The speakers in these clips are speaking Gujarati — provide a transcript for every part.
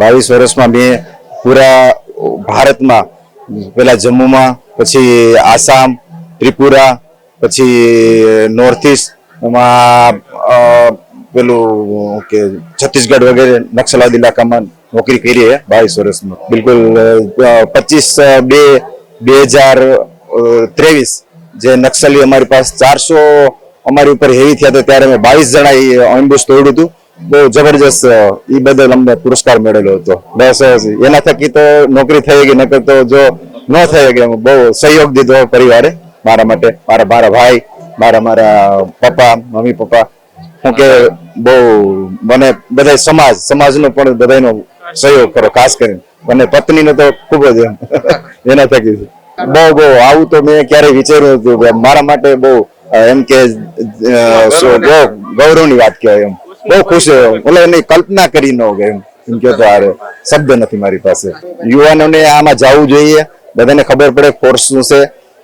બાવીસ વર્ષમાં મેં પૂરા ભારતમાં પેલા જમ્મુમાં, પછી આસામ, ત્રિપુરા, પછી નોર્થ ઇસ્ટ એમાં પેલું કે છત્તીસગઢ વગેરે નક્સલવાદ ઇલાકામાં નોકરી કરી છે બાવીસ વર્ષમાં. બિલકુલ પચીસ બે બે હજાર ત્રેવીસ જે નક્સલી અમારી પાસે ચારસો અમારી ઉપર હેવી થયા હતા, ત્યારે અમે બાવીસ જણા એમ્બુસ તોડ્યું હતું. બહુ જબરજસ્ત એ બદલ અમને પુરસ્કાર મળેલો હતો. બસ એના થકી તો નોકરી થઈ ગઈ, નકર તો જો ન થઈ ગઈ બહુ સહયોગ દીધો પરિવારે મારા માટે, મારા મારા ભાઈ, મારા મારા પપ્પા, મમ્મી, પપ્પા. હું કે બહુ મને બધા સમાજ, સમાજનો પણ બધાનો સહયોગ કરો, ખાસ કરીને. અને પત્નીનો તો ખૂબ જ એના થકી. બહુ બહુ, આવું તો મેં ક્યારેય વિચાર્યું હતું મારા માટે બહુ એમ કે ગૌરવની વાત કહેવાય એમ. બહુ ખુશ થયો. એટલે એની કલ્પના કરી ન ગઈ એમ. એમ કે તો આરે શબ્દ નથી મારી પાસે. યુવાનોને આમાં જવું જોઈએ. બધાને ખબર પડે કોર્સ શું છે.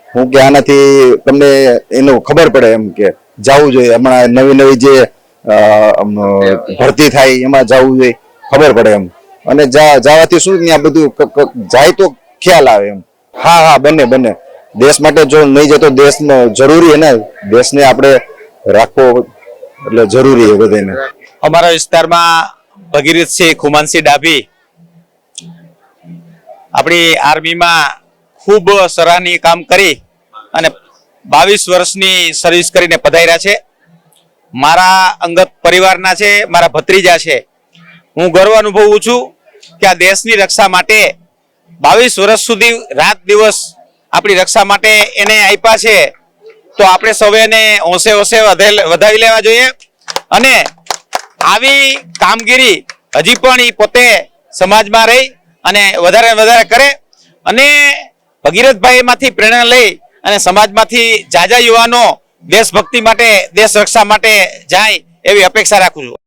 હું કે આનાથી તમને એનું ખબર પડે એમ કે જવું જોઈએ. હમણાં નવી નવી જે ભરતી થાય એમાં જવું જોઈએ. ખબર પડે એમ. અને જવાથી શું ત્યાં બધું જાય તો ખ્યાલ આવે એમ. હા હા, બંને બંને. દેશ માટે જો નહીં જતો દેશ જરૂરી હે ને. દેશને આપણે રાખવો એટલે જરૂરી છે બધાને અમારા વિસ્તારમાં ભગીરથસિંહ ખુમાનસિંહ ડાભી આપણી આર્મીમાં ખૂબ સરાહનીય કામ કરી અને બાવીસ વર્ષની સર્વિસ કરીને પધાર્યા છે. મારા અંગત પરિવારના છે, મારા ભત્રીજા છે. હું ગર્વ અનુભવું છું કે આ દેશની રક્ષા માટે બાવીસ વર્ષ સુધી રાત દિવસ આપણી રક્ષા માટે એને આપ્યા છે. તો આપણે સૌને ઓસે ઓસે વધાવી લેવા જોઈએ. અને આવી કામગીરી હજી પણ એ પોતે સમાજમાં રહી અને વધારે વધારે કરે. અને ભગીરથભાઈમાંથી પ્રેરણા લઈ અને સમાજમાંથી જાજા યુવાનો દેશભક્તિ માટે દેશ રક્ષા માટે જાય એવી અપેક્ષા રાખું છું.